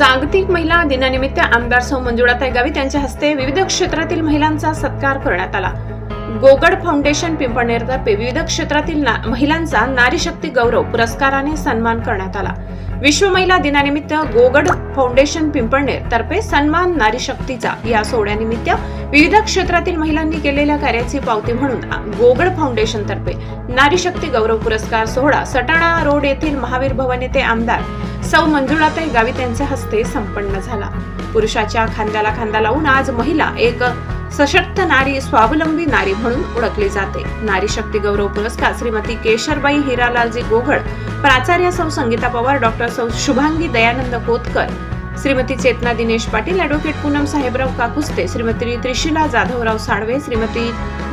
जागतिक महिला दिनानिमित्त आमदार सौ मंजुळाताई गावित यांच्या हस्ते विविध क्षेत्रातील महिलांचा सत्कार करण्यात आला. गोगड फाउंडेशन पिंपळनेरतर्फे विविध क्षेत्रातील ना- महिलांचा नारी शक्ती गौरव पुरस्काराने सन्मान करण्यात आला. विश्व महिला दिनानिमित्त गोगड फाउंडेशन पिंपळनेर तर्फे सन्मान नारी शक्तीचा या सोहळ्यानिमित्त विविध क्षेत्रातील महिलांनी केलेल्या कार्याची पावती म्हणून गोगड फाउंडेशन तर्फे नारी शक्ती गौरव पुरस्कार सोहळा सटाणा रोड येथील महावीर भवन येथे आमदार सौ मंजुळाताई गावित यांच्या हस्ते संपन्न झाला. पुरुषाच्या खांद्याला खांदा लावून आज महिला एक सशक्त नारी स्वावलंबी नारी म्हणून ओळखली जाते. नारी शक्ती गौरव पुरस्कार श्रीमती केशरबाई हिरालालजी गोघड प्राचार्य सौ संगीता पवार डॉक्टर सौ शुभांगी दयानंद कोतकर श्रीमती चेतना दिनेश पाटील ॲडव्होकेट पूनम साहेबराव काकुस्ते श्रीमती त्रिशिला जाधवराव साळवे श्रीमती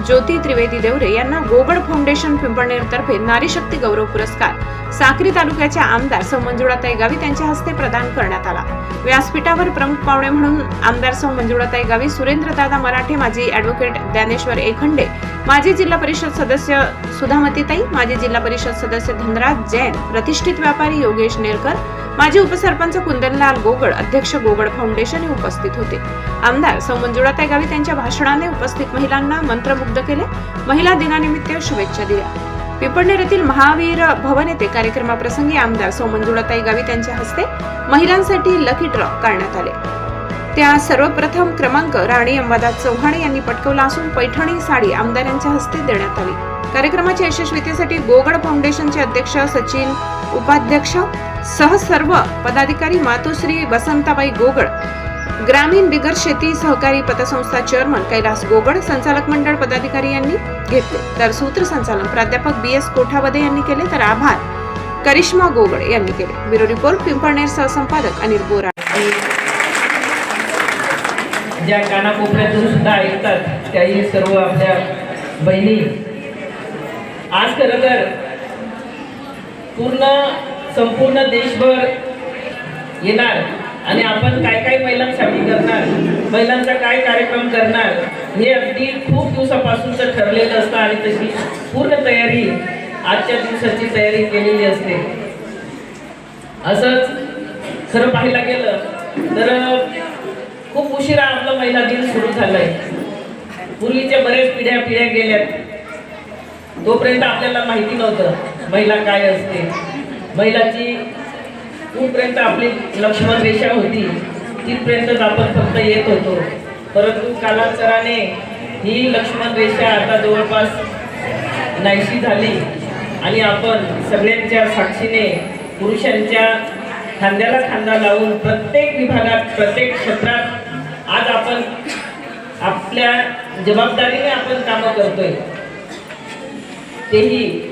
ज्योती त्रिवेदी देवरे यांना गोगड फाउंडेशन पिंपळनेरतर्फे नारी शक्ती गौरव पुरस्कार. साक्री तालुक्याच्या आमदार सौ मंजुळाताई गावित यांच्या हस्ते प्रदान करण्यात आला. व्यासपीठावर प्रमुख पाहुणे म्हणून आमदार सौ मंजुळाताई गावी सुरेंद्रदादा मराठे माजी ॲडव्होकेट ज्ञानेश्वर एखंडे माजी जिल्हा परिषद सदस्य सुधामतीताई माजी जिल्हा परिषद सदस्य धनराज जैन प्रतिष्ठित व्यापारी योगेश नेरकर माजी उपसरपंच कुंदनलाल गोगड अध्यक्ष गोगड फाउंडेशन हे उपस्थित होते. आमदार सौ मंजुळाताई गावित यांच्या भाषणाने उपस्थित महिलांना मंत्रमुग्ध केले. महिला दिनानिमित्त शुभेच्छा दिल्या. पिंपळनेर येथील महावीर भवन येथे कार्यक्रमाप्रसंगी आमदार सौ मंजुळाताई गावित यांच्या हस्ते महिलांसाठी लकी ड्रॉ करण्यात आले. त्या सर्वप्रथम क्रमांक राणी अंबादास चव्हाण यांनी पटकवला असून पैठणी साडी आमदारांच्या हस्ते देण्यात आली. कार्यक्रमाच्या यशस्वीतेसाठी गोगड फाउंडेशनचे अध्यक्ष सचिन उपाध्यक्ष सह सर्व पदाधिकारी मातोश्री बसंताबाई गोगड ग्रामीण बिगर शेती सहकारी पतसंस्था चेअरमन कैलास गोगड संचालक मंडळ पदाधिकारी यांनी घेतले. तर सूत्रसंचालन प्राध्यापक बी एस कोठावदे यांनी केले तर आभार. करिश्मा गोगड यांनी केले. ब्युरो रिपोर्ट पिंपळनेर सहसंपादक अनिल बोरा ज्या कानाकोपऱ्यातून सुद्धा ऐकतात त्याही सर्व आपल्या बहिणी. आज खरं तर पूर्ण संपूर्ण देशभर येणार आणि आपण काय काय महिलांसाठी करणार महिलांचा काय कार्यक्रम करणार हे अगदी खूप दिवसापासूनच ठरलेलं असतं आणि तशी पूर्ण तयारी आजच्या दिवसाची तयारी केलेली असते. असंच खरं पाहायला गेलं तर खूप उशिरा आपलं महिला दिन सुरू झालंय. पूर्वीच्या बरेच पिढ्या पिढ्या गेल्यात. तोपर्यंत आपल्याला माहिती नव्हतं महिला काय असते. महिलाची कुठपर्यंत आपली लक्ष्मण रेषा होती. तिथपर्यंतच आपण फक्त येत होतो. परंतु कालांतराने ही लक्ष्मण रेषा आता जवळपास नाहीशी झाली आणि आपण सगळ्यांच्या साक्षीने पुरुषांच्या खांद्याला खांदा लावून प्रत्येक विभागात प्रत्येक क्षेत्रात आज आपण आपल्या जबाबदारीने आपण कामं करतोय. तेही